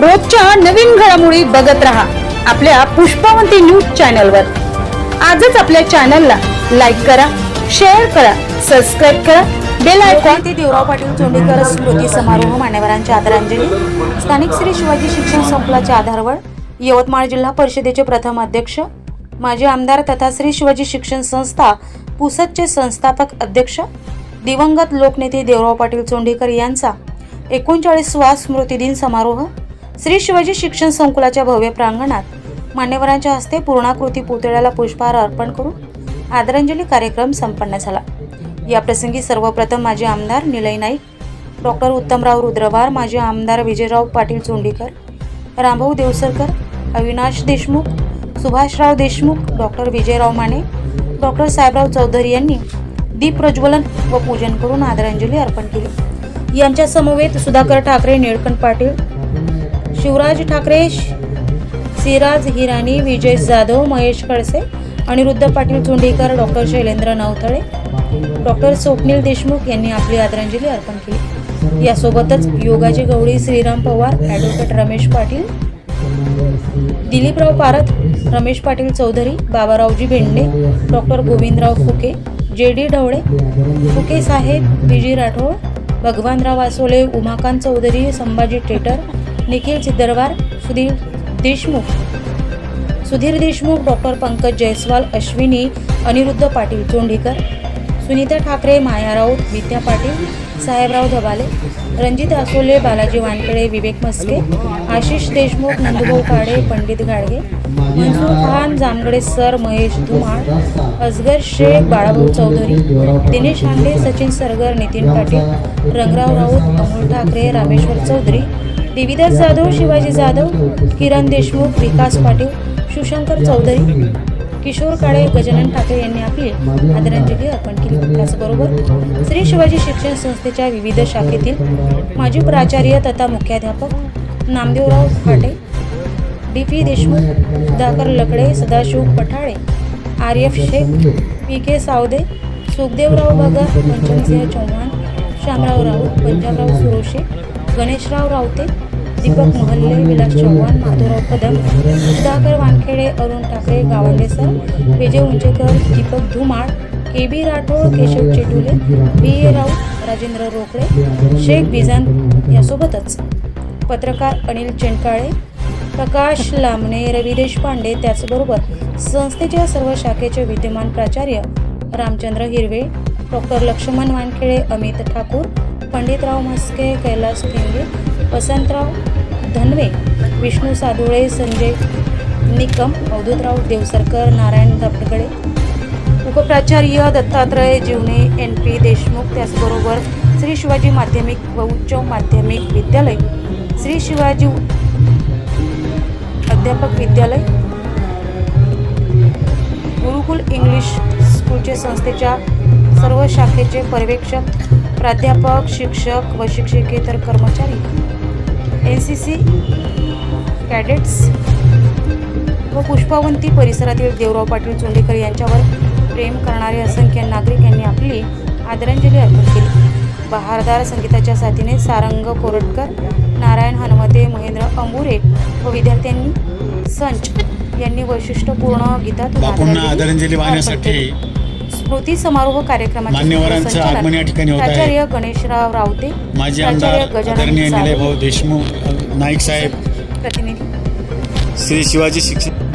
रोजच्या नवीन घडामोडी बघत रहा आपल्या पुष्पावंती न्यूज चॅनलवर. आजच आपल्या चॅनलला लाईक करा शेअर करा सबस्क्राईब करा. बेल आयकॉन ते देवराव पाटील चोंडीकर स्मृती समारोह मान्यवरांची आदरांजली. स्थानिक श्री शिवाजी शिक्षण संकुलाच्या आधारवर यवतमाळ जिल्हा परिषदेचे प्रथम अध्यक्ष माजी आमदार तथा श्री शिवाजी शिक्षण संस्था पुसदचे संस्थापक अध्यक्ष दिवंगत लोकनेते देवराव पाटील चोंडीकर यांचा एकोणचाळीसवा स्मृतिदिन समारोह श्री शिवाजी शिक्षण संकुलाच्या भव्य प्रांगणात मान्यवरांच्या हस्ते पूर्णाकृती पुतळ्याला पुष्पहार अर्पण करून आदरांजली कार्यक्रम संपन्न झाला. या प्रसंगी सर्वप्रथम माजी आमदार निलय नाईक डॉक्टर उत्तमराव रुद्रवार माजी आमदार विजयराव पाटील चोंडीकर रामभाऊ देवसरकर अविनाश देशमुख सुभाषराव देशमुख डॉक्टर विजयराव माने डॉक्टर साहेबराव चौधरी यांनी दीप प्रज्वलन व पूजन करून आदरांजली अर्पण केली. यांच्या समवेत सुधाकर ठाकरे निळकंठ पाटील शिवराज ठाकरे सिराज हिराणी विजय जाधव महेश खडसे अनिरुद्ध पाटील चोंडीकर डॉक्टर शैलेंद्र नवथळे डॉक्टर स्वप्नील देशमुख यांनी आपली आदरांजली अर्पण केली. यासोबतच योगाची Gawali Shriram Pawar advocate Ramesh Patil Diliprao Parat Ramesh Patil Chaudhari Babaraoji Bhende doctor Govindrao Phuke J D Dhawale Phuke साहेब V G Rathod Bhagwanrao Asole Umakant Chaudhari Sambhaji Tetar Nikhil Siddharwar Sudhir Deshmukh. Sudhir Deshmukh doctor Pankaj Jaiswal Ashwini Aniruddha Patil Chondikar. Sunita Thakare Maya Raut Vidya Patil Sahebrao Dhabale Ranjit Asole Balaji Wankade Vivek Maske Ashish Deshmukh Nandubhau Kade Pandit Gadge Mansoor Khan Jamgade sir Mahesh Dhumal Asgar Shaikh Balabhau Chaudhari Dinesh Hande Sachin Sargar Nitin Patil Rangrao Raut Amol Thakare Rameshwar Chaudhari Devidas Jadhav Shivaji Jadhav Kiran Deshmukh Vikas Patil Shivshankar Chaudhari Kishor Kale Gajanan Thackeray यांनी आपली आदरांजली अर्पण केली. त्याचबरोबर श्री शिवाजी शिक्षण संस्थेच्या विविध शाखेतील माजी प्राचार्य तथा मुख्याध्यापक Namdevrao Phate D P Deshmukh Sudhakar Lakde Sadashiv Pathale R F Shaikh P K Savde Sukhdevrao Bhagar Panchamsingh Chauhan Shyamrao Raut Panjabrao Suroshe Ganeshrao Ravte Deepak Mohalle Vilas Chavan Madhavrao Kadam Sudhakar Wankhede Arun Thackeray Gawande sir Vijay Unchekar Deepak Dhumal K B Rathod Keshav Chetule B A Raut Rajendra Rokade Shaikh Bijan यासोबतच. पत्रकार अनिल चेंडकाळे प्रकाश लांबणे रवी देशपांडे त्याचबरोबर संस्थेच्या सर्व शाखेचे विद्यमान प्राचार्य रामचंद्र हिरवे doctor Laxman Wankhede Amit Thakur Panditrao Mhaske Kailas Thenge Vasantrao Dhanwe Vishnu Sadule Sanjay Nikam Avdhutrao Deosarkar Narayan Dabadgade उपप्राचार्य Dattatray Jivane N P Deshmukh त्याचबरोबर श्री शिवाजी माध्यमिक व उच्च माध्यमिक विद्यालय श्री शिवाजी अध्यापक विद्यालय गुरुकुल इंग्लिश स्कूलचे संस्थेच्या सर्व शाखेचे पर्यवेक्षक प्राध्यापक शिक्षक व शिक्षकेतर कर्मचारी. एन सी सी कॅडेट्स व पुष्पावंती परिसरातील देवराव पाटील चोंडेकर यांच्यावर प्रेम करणारे असंख्य नागरिक यांनी आपली आदरांजली अर्पण केली बहारदार संगीताच्या साथीने सारंग कोरटकर नारायण हनुमते महेंद्र अंबुरे व विद्यार्थ्यांनी संच यांनी वैशिष्ट्यपूर्ण बापूंना आदरांजली वाहण्यासाठी. स्मृती समारोह कार्यक्रमाचे मान्यवरांचं सूत्रसंचालन आगमन या ठिकाणी होत आहे. प्राचार्य गणेशराव रावते माजी आमदार आदरणीय निलयभाऊ देशमुख नाईक साहेब प्रतिनिधी श्री शिवाजी शिक्षण.